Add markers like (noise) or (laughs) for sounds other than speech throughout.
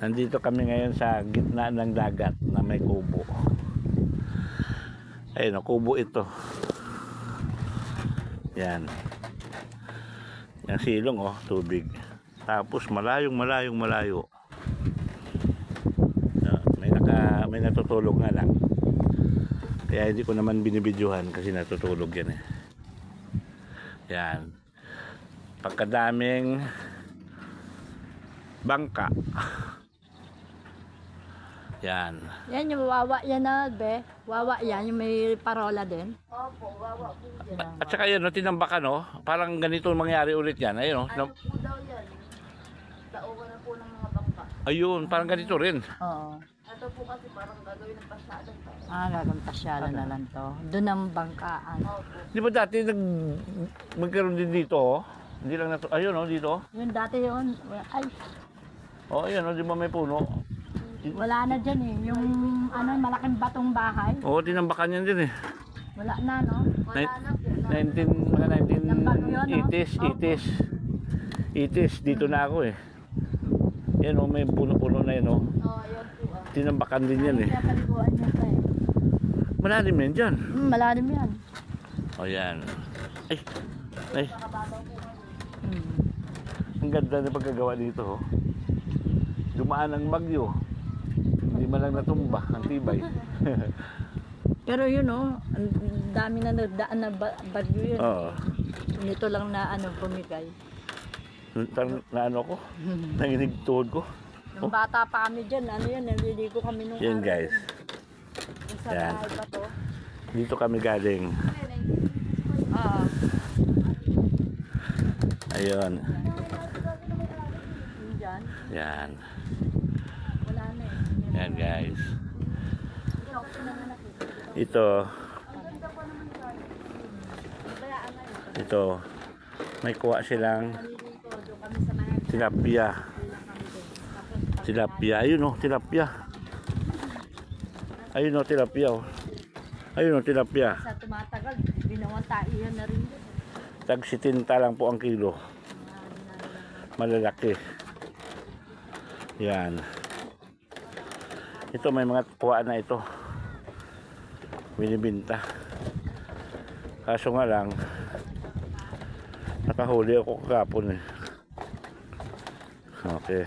Nandito kami ngayon sa gitna ng dagat na may kubo. Ayun, o, kubo ito. Yan. Yung silong, oh, tubig. Tapos malayong malayong malayo. Ah, may naka may natutulog nga lang. Kaya hindi ko naman binibidyohan kasi natutulog yan eh. Yan. Pagkadaming bangka. Yan. Yan yung wawa yan na, be. Wawa yan, yung may parola din. Opo, wawa po dyan. At saka yun, no, tinambakan, no? Parang ganito mangyari ulit yan. Ayun, no? Ano po daw yan? Taugan na po ng mga bangka. Ayun, parang ganito rin. Oo. Ito po kasi parang gagawin ng pasada. Ah, gagawin pasyala na lang to. Doon ang bangkaan. Opo. Di ba dati nag magkaroon din dito, oh? Hindi lang na to. Ayun, oh, dito. Yun dati yun. Ay, Oh, ayun, oh, di ba may puno? Wala na dyan eh. Yung ano, malaking batong bahay. Oo, oh, tinambakan yan din eh. Wala na, no? Wala na po. Na, 19, mga Nampano yun, no? 1980s, 80s. 80s, dito na ako eh. Yan oh, may puno-puno na yan oh. oh, yan po ah. Tinambakan din yan eh. Kaya paliguan niya pa eh. Malalim yan dyan. Hmm, malalim yan. O yan. Ay, ay, ang ganda na pagkagawa dito oh. Dumaan ang bagyo. Hindi man lang natumba, ang tibay. (laughs) Pero yun, oh, ang dami na nagdaan na ba- bagyo yun. Oo. Nito lang na ano, pumigay. Parang naano ko, nanginig tuhod ko. Nung bata pa kami dyan, ano yan, naliligo kami nung Yan araw. guys, Yung sa Yan. bahay pa to. dito kami galing. Ah, Ayun. yun dyan. Yan. Wala na eh. Yan guys. Ito, ito, may kuha silang tilapia. Tilapia, ayun oh, tilapia. Ayun oh, tilapia oh. Ayun oh, tilapia. sa tumatagal, ginawang taiyan na rin. Tag 70 lang po ang kilo. Malalaki. Yan. Ito may mga kuha na ito. Binibinta. Kaso nga lang, nakahuli ako kakapon eh. Okay.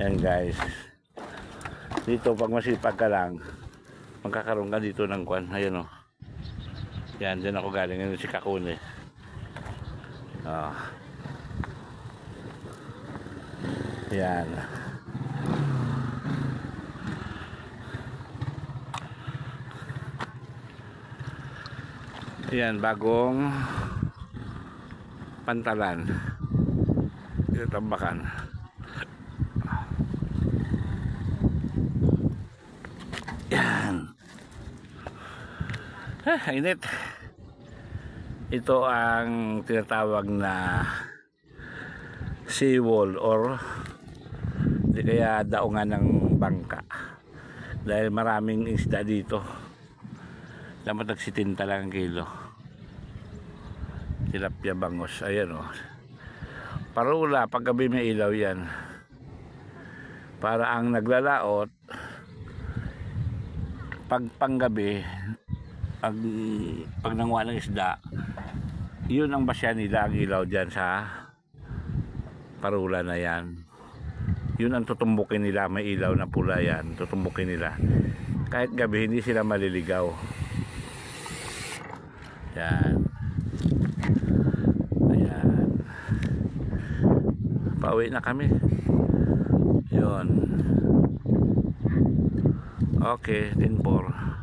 Yan guys. Dito pag masipag ka lang, magkakaroon ka dito ng kwan. Ayun oh. Yan, dyan ako galing. Ngayon si Kakune. Ah. Yan. Yan, bagong pantalan. Ito tambakan. Yan. Ah, init. Ito ang tinatawag na seawall or di kaya daungan ng bangka. Dahil maraming isda dito. Dapat nagsitinta lang ang kilo. Tilapia bangos. Ayan o. Parula, paggabi may ilaw yan. Para ang naglalaot, pag panggabi, pag, pag nanguha ng isda, yun ang basya nila ang ilaw dyan sa parula na yan. Yun ang tutumbukin nila, may ilaw na pula yan, tutumbukin nila. Kahit gabi, hindi sila maliligaw. Yan. Ayan. Pauwi na kami. Yun. Okay, 10-4.